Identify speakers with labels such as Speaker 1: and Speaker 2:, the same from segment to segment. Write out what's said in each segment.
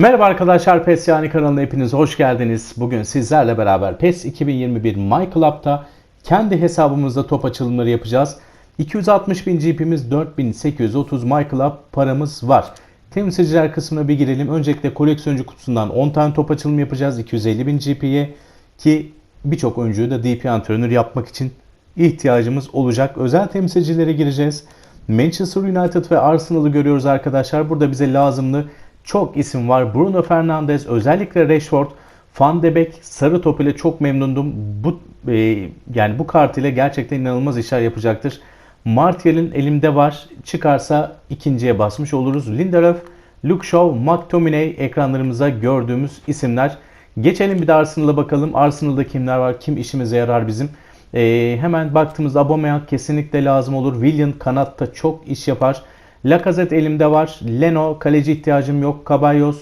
Speaker 1: Merhaba arkadaşlar PES Yani kanalına hepiniz hoş geldiniz. Bugün sizlerle beraber PES 2021 My Club'da kendi hesabımızda top açılımları yapacağız. 260 bin GP'miz 4830 My Club paramız var. Temsilciler kısmına bir girelim. Öncelikle koleksiyoncu kutusundan 10 tane top açılımı yapacağız 250 bin GP'ye ki birçok oyuncuyu da DP antrenör yapmak için ihtiyacımız olacak. Özel temsilcilere gireceğiz. Manchester United ve Arsenal'ı görüyoruz arkadaşlar. Burada bize lazımlı çok isim var. Bruno Fernandes, özellikle Rashford, Van de Beek, sarı top ile çok memnundum. Bu e, yani bu kart ile gerçekten inanılmaz işler yapacaktır. Martial'in elimde var. Çıkarsa ikinciye basmış oluruz. Lindelöf, Luke Shaw, McTominay ekranlarımızda gördüğümüz isimler. Geçelim bir de Arsenal'a bakalım. Arsenal'da kimler var? Kim işimize yarar bizim? Ee, hemen baktığımızda Aubameyang kesinlikle lazım olur. Willian kanatta çok iş yapar. Lacazette elimde var. Leno kaleci ihtiyacım yok. Caballos,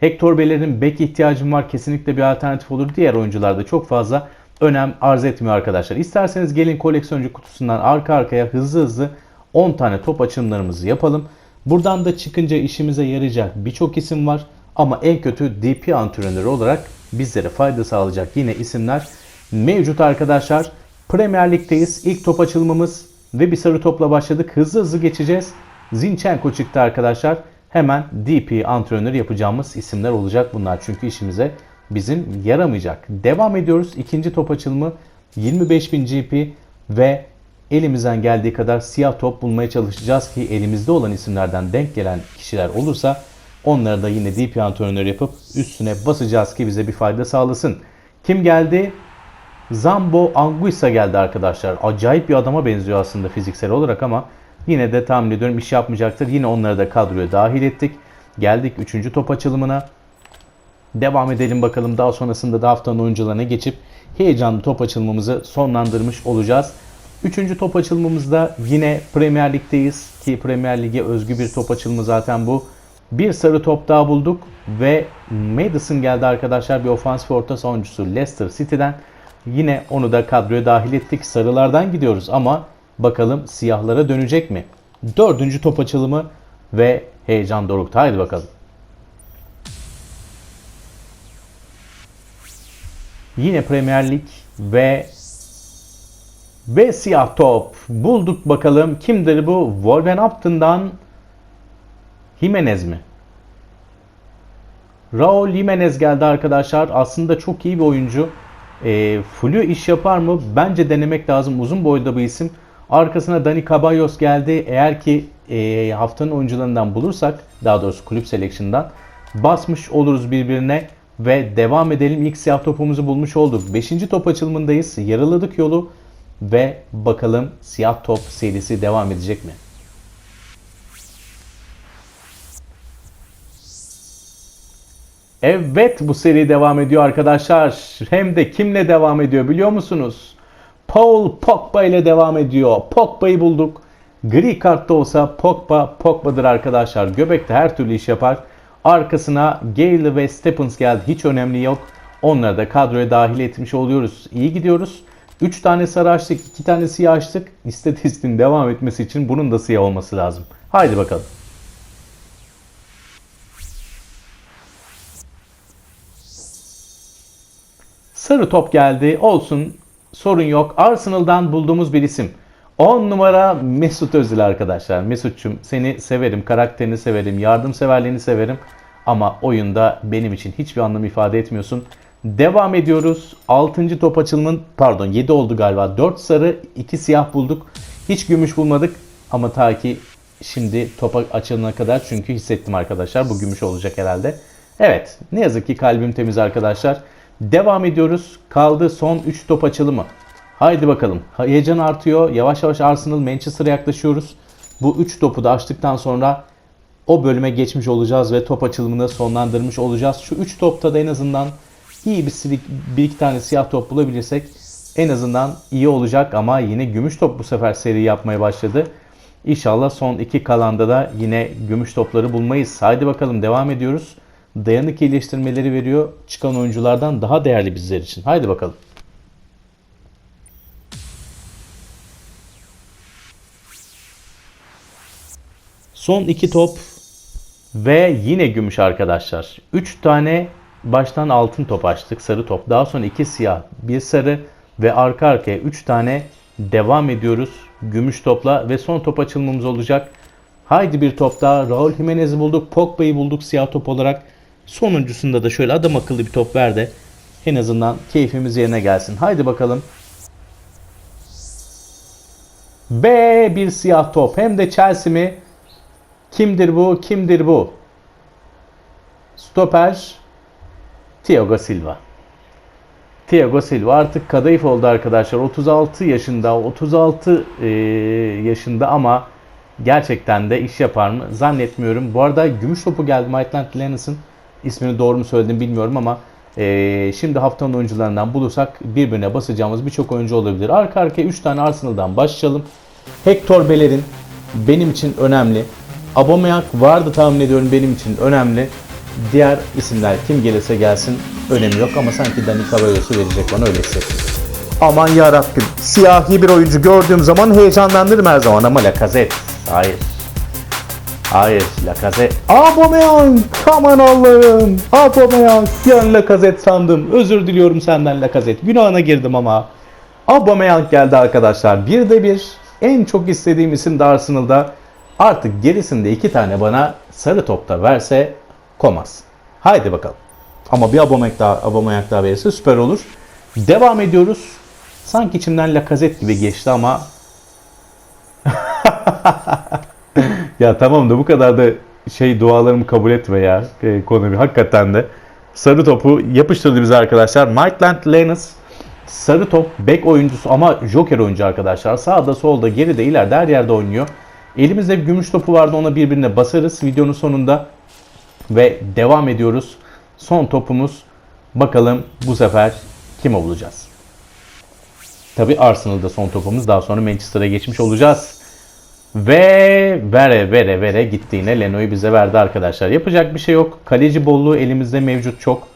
Speaker 1: Hector Bellerin bek ihtiyacım var. Kesinlikle bir alternatif olur. Diğer oyuncularda çok fazla önem arz etmiyor arkadaşlar. İsterseniz gelin koleksiyoncu kutusundan arka arkaya hızlı hızlı 10 tane top açılımlarımızı yapalım. Buradan da çıkınca işimize yarayacak birçok isim var. Ama en kötü DP antrenörü olarak bizlere fayda sağlayacak yine isimler mevcut arkadaşlar. Premier Lig'deyiz. İlk top açılımımız ve bir sarı topla başladık. Hızlı hızlı geçeceğiz. Zinchenko çıktı arkadaşlar. Hemen DP antrenör yapacağımız isimler olacak bunlar. Çünkü işimize bizim yaramayacak. Devam ediyoruz. İkinci top açılımı 25.000 GP ve elimizden geldiği kadar siyah top bulmaya çalışacağız ki elimizde olan isimlerden denk gelen kişiler olursa onları da yine DP antrenör yapıp üstüne basacağız ki bize bir fayda sağlasın. Kim geldi? Zambo Anguissa geldi arkadaşlar. Acayip bir adama benziyor aslında fiziksel olarak ama yine de tahmin ediyorum iş yapmayacaktır. Yine onları da kadroya dahil ettik. Geldik 3. top açılımına. Devam edelim bakalım. Daha sonrasında da haftanın oyuncularına geçip heyecanlı top açılmamızı sonlandırmış olacağız. Üçüncü top açılmamızda yine Premier Lig'deyiz ki Premier Lig'e özgü bir top açılımı zaten bu. Bir sarı top daha bulduk ve Madison geldi arkadaşlar bir ofansif orta savunucusu Leicester City'den. Yine onu da kadroya dahil ettik. Sarılardan gidiyoruz ama bakalım siyahlara dönecek mi? Dördüncü top açılımı ve heyecan dorukta. Haydi bakalım. Yine Premier Lig ve ve siyah top. Bulduk bakalım. Kimdir bu? Wolverhampton'dan Jimenez mi? Raul Jimenez geldi arkadaşlar. Aslında çok iyi bir oyuncu. E, Fulio iş yapar mı? Bence denemek lazım. Uzun boyda bir isim. Arkasına Dani Caballos geldi. Eğer ki e, haftanın oyuncularından bulursak, daha doğrusu kulüp selection'dan basmış oluruz birbirine ve devam edelim. İlk siyah topumuzu bulmuş olduk. Beşinci top açılımındayız. Yarıladık yolu ve bakalım siyah top serisi devam edecek mi? Evet bu seri devam ediyor arkadaşlar. Hem de kimle devam ediyor biliyor musunuz? Paul Pogba ile devam ediyor. Pogba'yı bulduk. Gri kartta olsa Pogba Pogba'dır arkadaşlar. Göbekte her türlü iş yapar. Arkasına Gale ve Stephens geldi. Hiç önemli yok. Onları da kadroya dahil etmiş oluyoruz. İyi gidiyoruz. 3 tane sarı açtık, 2 tane siyah açtık. İstatistiğin devam etmesi için bunun da siyah olması lazım. Haydi bakalım. Sarı top geldi. Olsun. Sorun yok. Arsenal'dan bulduğumuz bir isim. 10 numara Mesut Özil arkadaşlar. Mesut'cum seni severim. Karakterini severim. Yardımseverliğini severim. Ama oyunda benim için hiçbir anlam ifade etmiyorsun. Devam ediyoruz. 6. top açılımın pardon 7 oldu galiba. 4 sarı 2 siyah bulduk. Hiç gümüş bulmadık. Ama ta ki şimdi topa açılana kadar çünkü hissettim arkadaşlar. Bu gümüş olacak herhalde. Evet ne yazık ki kalbim temiz arkadaşlar. Devam ediyoruz. Kaldı son 3 top açılımı. Haydi bakalım. Heyecan artıyor. Yavaş yavaş Arsenal Manchester'a yaklaşıyoruz. Bu 3 topu da açtıktan sonra o bölüme geçmiş olacağız ve top açılımını sonlandırmış olacağız. Şu 3 topta da en azından iyi bir, bir iki tane siyah top bulabilirsek en azından iyi olacak ama yine gümüş top bu sefer seri yapmaya başladı. İnşallah son iki kalanda da yine gümüş topları bulmayız. Haydi bakalım devam ediyoruz dayanık iyileştirmeleri veriyor. Çıkan oyunculardan daha değerli bizler için. Haydi bakalım. Son iki top Ve yine gümüş arkadaşlar. 3 tane baştan altın top açtık. Sarı top. Daha sonra 2 siyah, 1 sarı ve arka arkaya 3 tane devam ediyoruz. Gümüş topla ve son top açılmamız olacak. Haydi bir top daha. Raul Jimenez'i bulduk. Pogba'yı bulduk siyah top olarak. Sonuncusunda da şöyle adam akıllı bir top ver de en azından keyfimiz yerine gelsin. Haydi bakalım. Ve bir siyah top. Hem de Chelsea mi? Kimdir bu? Kimdir bu? Stoper Thiago Silva. Thiago Silva artık kadayıf oldu arkadaşlar. 36 yaşında, 36 e, yaşında ama gerçekten de iş yapar mı? Zannetmiyorum. Bu arada gümüş topu geldi Maitland Lennis'in. İsmini doğru mu söyledim bilmiyorum ama e, şimdi haftanın oyuncularından bulursak birbirine basacağımız birçok oyuncu olabilir. Arka arkaya 3 tane Arsenal'dan başlayalım. Hector Bellerin benim için önemli. Aubameyang vardı tahmin ediyorum benim için önemli. Diğer isimler kim gelirse gelsin önemi yok ama sanki Dani Caballos'u verecek bana öyle hissettim. Aman yarabbim. Siyahi bir oyuncu gördüğüm zaman heyecanlandırırım her zaman ama Lacazette. Hayır. Hayır Lacazette. Aubameyang. Aman Allah'ım. Aubameyang. Yan Lacazette sandım. Özür diliyorum senden Lacazette. Günahına girdim ama. Aubameyang geldi arkadaşlar. Bir de bir. En çok istediğim isim de Arsenal'da. Artık gerisinde iki tane bana sarı topta verse komaz. Haydi bakalım. Ama bir Aubameyang daha, Aubameyang daha verirse süper olur. Devam ediyoruz. Sanki içimden Lacazette gibi geçti ama ya tamam da bu kadar da şey dualarımı kabul etme ya e, Konami hakikaten de. Sarı topu yapıştırdı bize arkadaşlar. Maitland Lennis sarı top bek oyuncusu ama joker oyuncu arkadaşlar. Sağda solda geride ileride her yerde oynuyor. Elimizde bir gümüş topu vardı ona birbirine basarız videonun sonunda. Ve devam ediyoruz. Son topumuz bakalım bu sefer kim bulacağız? Tabi Arsenal'da son topumuz daha sonra Manchester'a geçmiş olacağız. Ve vere vere vere gitti yine Leno'yu bize verdi arkadaşlar. Yapacak bir şey yok. Kaleci bolluğu elimizde mevcut çok.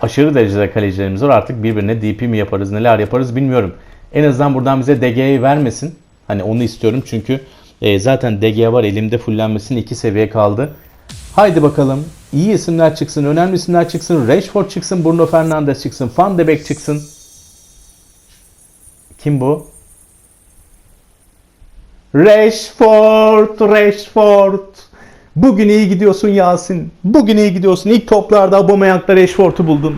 Speaker 1: Aşırı derecede kalecilerimiz var. Artık birbirine DP mi yaparız neler yaparız bilmiyorum. En azından buradan bize DG'yi vermesin. Hani onu istiyorum çünkü e, zaten DG var elimde fullenmesinin iki seviye kaldı. Haydi bakalım. İyi isimler çıksın, önemli isimler çıksın. Rashford çıksın, Bruno Fernandes çıksın, Van de Beek çıksın. Kim bu? Rashford, Rashford. Bugün iyi gidiyorsun Yasin. Bugün iyi gidiyorsun. İlk toplarda Aubameyang'da Rashford'u buldun.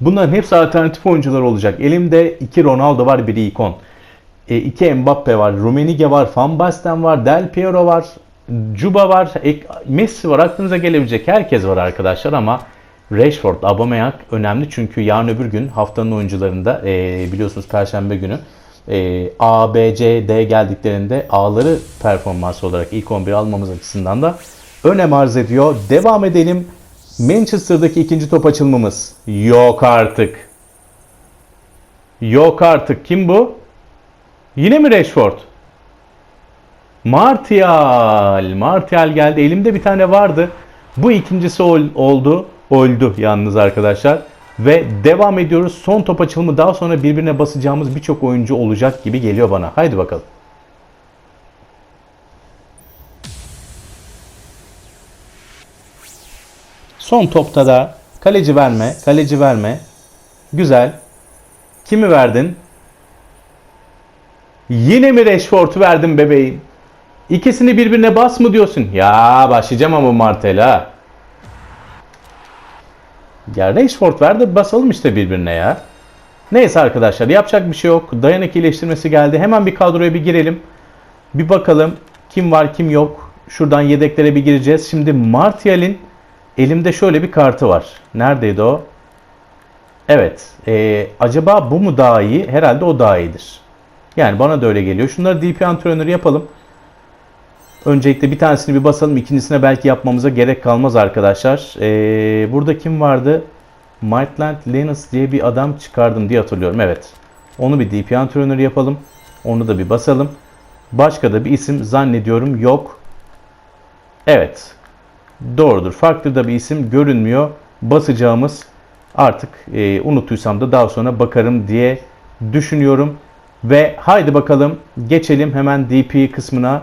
Speaker 1: Bunların hepsi alternatif oyuncular olacak. Elimde iki Ronaldo var, biri ikon. E, iki Mbappe var, Rummenigge var, Van Basten var, Del Piero var, Cuba var, ek- Messi var. Aklınıza gelebilecek herkes var arkadaşlar ama Rashford, Aubameyang önemli çünkü yarın öbür gün haftanın oyuncularında e, biliyorsunuz Perşembe günü e, A, B, C, D geldiklerinde A'ları performans olarak ilk 11 almamız açısından da önem arz ediyor. Devam edelim. Manchester'daki ikinci top açılmamız. Yok artık. Yok artık. Kim bu? Yine mi Rashford? Martial. Martial geldi. Elimde bir tane vardı. Bu ikincisi ol- oldu. Oldu yalnız arkadaşlar. Ve devam ediyoruz. Son top açılımı daha sonra birbirine basacağımız birçok oyuncu olacak gibi geliyor bana. Haydi bakalım. Son topta da kaleci verme, kaleci verme. Güzel. Kimi verdin? Yine mi Rashford'u verdin bebeğim? İkisini birbirine bas mı diyorsun? Ya başlayacağım ama Martel ha. Ya Rashford verdi basalım işte birbirine ya. Neyse arkadaşlar yapacak bir şey yok. Dayanık iyileştirmesi geldi. Hemen bir kadroya bir girelim. Bir bakalım kim var kim yok. Şuradan yedeklere bir gireceğiz. Şimdi Martial'in elimde şöyle bir kartı var. Neredeydi o? Evet. Ee, acaba bu mu daha iyi? Herhalde o daha iyidir. Yani bana da öyle geliyor. Şunları DP antrenörü yapalım. Öncelikle bir tanesini bir basalım. ikincisine belki yapmamıza gerek kalmaz arkadaşlar. Ee, burada kim vardı? Maitland Linus diye bir adam çıkardım diye hatırlıyorum. Evet. Onu bir DP antrenörü yapalım. Onu da bir basalım. Başka da bir isim zannediyorum yok. Evet. Doğrudur. Farklı da bir isim görünmüyor. Basacağımız artık e, unuttuysam da daha sonra bakarım diye düşünüyorum. Ve haydi bakalım geçelim hemen DP kısmına.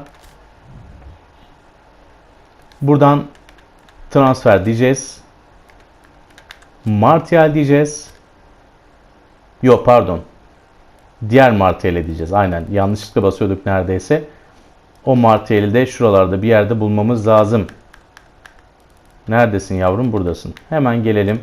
Speaker 1: Buradan Transfer diyeceğiz. Martial diyeceğiz. Yok pardon. Diğer Martial'e diyeceğiz. Aynen. Yanlışlıkla basıyorduk neredeyse. O Martial'i de şuralarda bir yerde bulmamız lazım. Neredesin yavrum? Buradasın. Hemen gelelim.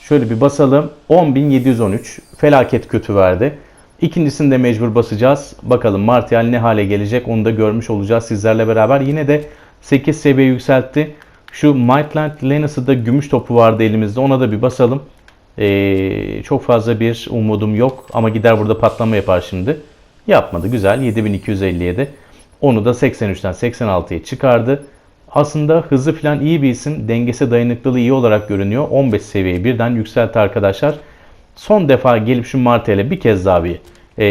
Speaker 1: Şöyle bir basalım. 10.713. Felaket kötü verdi. İkincisini de mecbur basacağız. Bakalım Martial ne hale gelecek onu da görmüş olacağız sizlerle beraber. Yine de 8 seviye yükseltti. Şu Maitland Lennox'ı da gümüş topu vardı elimizde. Ona da bir basalım. Ee, çok fazla bir umudum yok. Ama gider burada patlama yapar şimdi. Yapmadı. Güzel. 7257. Onu da 83'ten 86'ya çıkardı. Aslında hızı falan iyi bir isim. Dengesi dayanıklılığı iyi olarak görünüyor. 15 seviyeyi birden yükseltti arkadaşlar. Son defa gelip şu Martel'e bir kez daha bir e,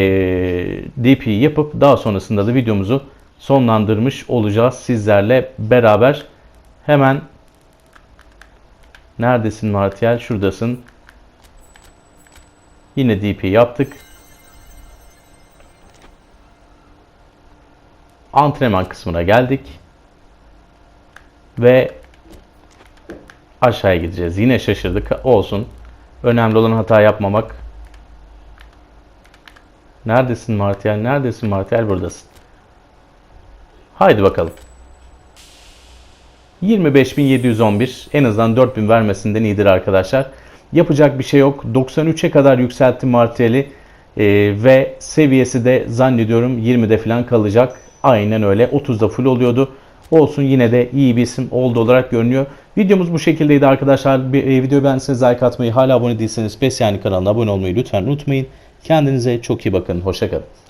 Speaker 1: DP yapıp daha sonrasında da videomuzu sonlandırmış olacağız sizlerle beraber. Hemen neredesin Martial? Şuradasın. Yine DP yaptık. Antrenman kısmına geldik. Ve aşağıya gideceğiz. Yine şaşırdık. Olsun. Önemli olan hata yapmamak. Neredesin Martial? Neredesin Martial? Buradasın. Haydi bakalım. 25.711 en azından 4000 vermesinden iyidir arkadaşlar. Yapacak bir şey yok. 93'e kadar yükseltti Martial'i ee, ve seviyesi de zannediyorum 20'de falan kalacak. Aynen öyle. 30'da full oluyordu. Olsun yine de iyi bir isim oldu olarak görünüyor. Videomuz bu şekildeydi arkadaşlar. Bir, e, videoyu beğendiyseniz like atmayı, hala abone değilseniz Pes yani kanalına abone olmayı lütfen unutmayın. Kendinize çok iyi bakın. Hoşçakalın.